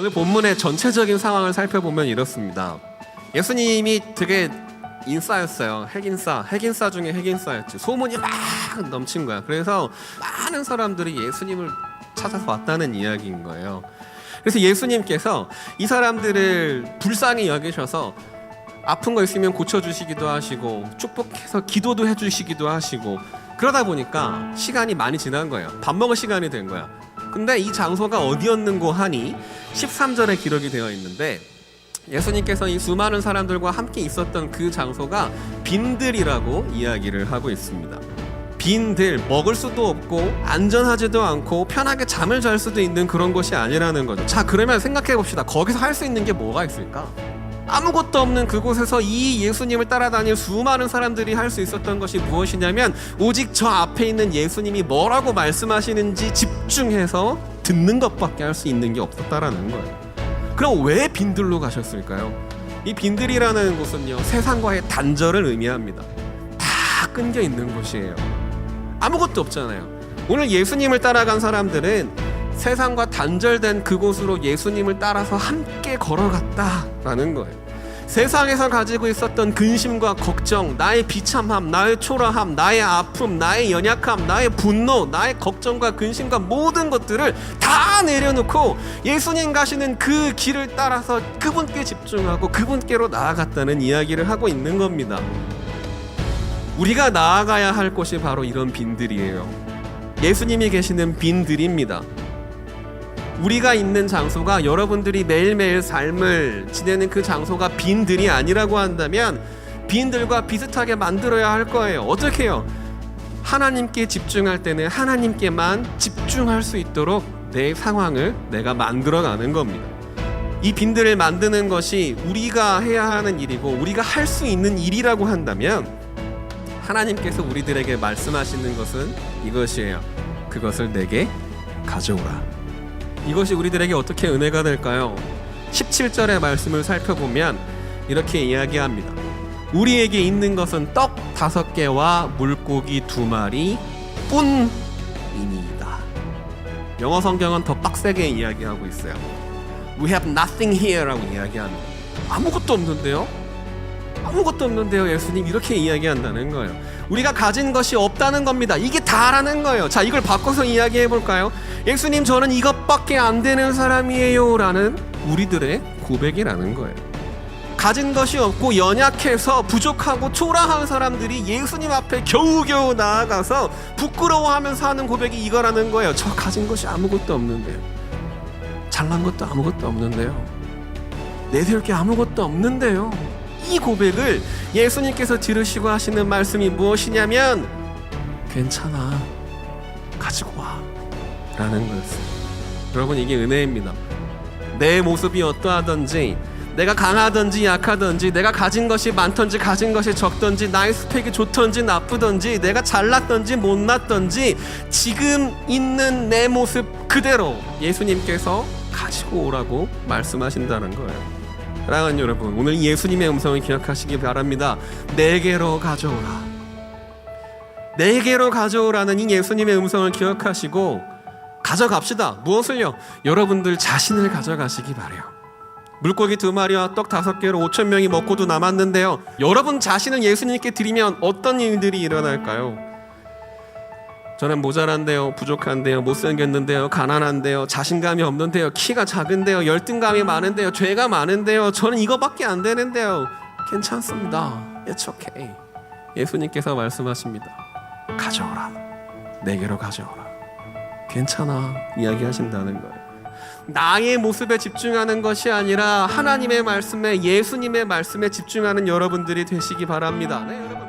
오늘 본문의 전체적인 상황을 살펴보면 이렇습니다. 예수님이 되게 인싸였어요. 핵인싸, 핵인싸 중에 핵인싸였지. 소문이 막 넘친 거야. 그래서 많은 사람들이 예수님을 찾아서 왔다는 이야기인 거예요. 그래서 예수님께서 이 사람들을 불쌍히 여기셔서 아픈 거 있으면 고쳐주시기도 하시고 축복해서 기도도 해주시기도 하시고 그러다 보니까 시간이 많이 지난 거예요. 밥 먹을 시간이 된 거야. 근데 이 장소가 어디였는고 하니 13절에 기록이 되어 있는데 예수님께서 이 수많은 사람들과 함께 있었던 그 장소가 빈들이라고 이야기를 하고 있습니다. 빈들 먹을 수도 없고 안전하지도 않고 편하게 잠을 잘 수도 있는 그런 곳이 아니라는 거죠. 자, 그러면 생각해 봅시다. 거기서 할 수 있는 게 뭐가 있을까? 아무것도 없는 그곳에서 이 예수님을 따라다닐 수많은 사람들이 할 수 있었던 것이 무엇이냐면 오직 저 앞에 있는 예수님이 뭐라고 말씀하시는지 집중해서 듣는 것밖에 할 수 있는 게 없었다라는 거예요. 그럼 왜 빈들로 가셨을까요? 이 빈들이라는 곳은요 세상과의 단절을 의미합니다. 다 끊겨 있는 곳이에요. 아무것도 없잖아요. 오늘 예수님을 따라간 사람들은 세상과 단절된 그곳으로 예수님을 따라서 함께 걸어갔다라는 거예요. 세상에서 가지고 있었던 근심과 걱정, 나의 비참함, 나의 초라함, 나의 아픔, 나의 연약함, 나의 분노, 나의 걱정과 근심과 모든 것들을 다 내려놓고 예수님 가시는 그 길을 따라서 그분께 집중하고 그분께로 나아갔다는 이야기를 하고 있는 겁니다. 우리가 나아가야 할 곳이 바로 이런 빈들이에요. 예수님이 계시는 빈들입니다. 우리가 있는 장소가 여러분들이 매일매일 삶을 지내는 그 장소가 빈들이 아니라고 한다면 빈들과 비슷하게 만들어야 할 거예요. 어떻게 해요? 하나님께 집중할 때는 하나님께만 집중할 수 있도록 내 상황을 내가 만들어 가는 겁니다. 이 빈들을 만드는 것이 우리가 해야 하는 일이고 우리가 할 수 있는 일이라고 한다면 하나님께서 우리들에게 말씀하시는 것은 이것이에요. 그것을 내게 가져오라. 이것이 우리들에게 어떻게 은혜가 될까요? 17절의 말씀을 살펴보면 이렇게 이야기합니다. 우리에게 있는 것은 떡 다섯 개와 물고기 두 마리 뿐이니이다. 영어 성경은 더 빡세게 이야기하고 있어요. We have nothing here라고 이야기합니다. 아무것도 없는데요? 아무것도 없는데요, 예수님 이렇게 이야기한다는 거예요. 우리가 가진 것이 없다는 겁니다. 이게 다라는 거예요. 자, 이걸 바꿔서 이야기해 볼까요? 예수님, 저는 이것밖에 안 되는 사람이에요라는 우리들의 고백이라는 거예요. 가진 것이 없고 연약해서 부족하고 초라한 사람들이 예수님 앞에 겨우겨우 나아가서 부끄러워하면서 하는 고백이 이거라는 거예요. 저 가진 것이 아무것도 없는데요. 잘난 것도 아무것도 없는데요. 내세울 게 아무것도 없는데요. 이 고백을 예수님께서 들으시고 하시는 말씀이 무엇이냐면 괜찮아. 가지고 와. 라는 거였어요 여러분 이게 은혜입니다. 내 모습이 어떠하든지 내가 강하든지 약하든지 내가 가진 것이 많든지 가진 것이 적든지 나의 스펙이 좋든지 나쁘든지 내가 잘났든지 못났든지 지금 있는 내 모습 그대로 예수님께서 가지고 오라고 말씀하신다는 거예요 사랑하는 여러분, 오늘 예수님의 음성을 기억하시기 바랍니다. 내게로 가져오라. 내게로 가져오라는 이 예수님의 음성을 기억하시고 가져갑시다. 무엇을요? 여러분들 자신을 가져가시기 바래요. 물고기 두 마리와 떡 다섯 개로 오천 명이 먹고도 남았는데요. 여러분 자신을 예수님께 드리면 어떤 일들이 일어날까요? 저는 모자란데요, 부족한데요, 못생겼는데요, 가난한데요, 자신감이 없는데요, 키가 작은데요, 열등감이 많은데요, 죄가 많은데요, 저는 이거밖에 안 되는데요. 괜찮습니다. It's okay. 예수님께서 말씀하십니다. 가져오라. 내게로 가져오라. 괜찮아. 이야기하신다는 거예요. 나의 모습에 집중하는 것이 아니라 하나님의 말씀에 예수님의 말씀에 집중하는 여러분들이 되시기 바랍니다. 네, 여러분.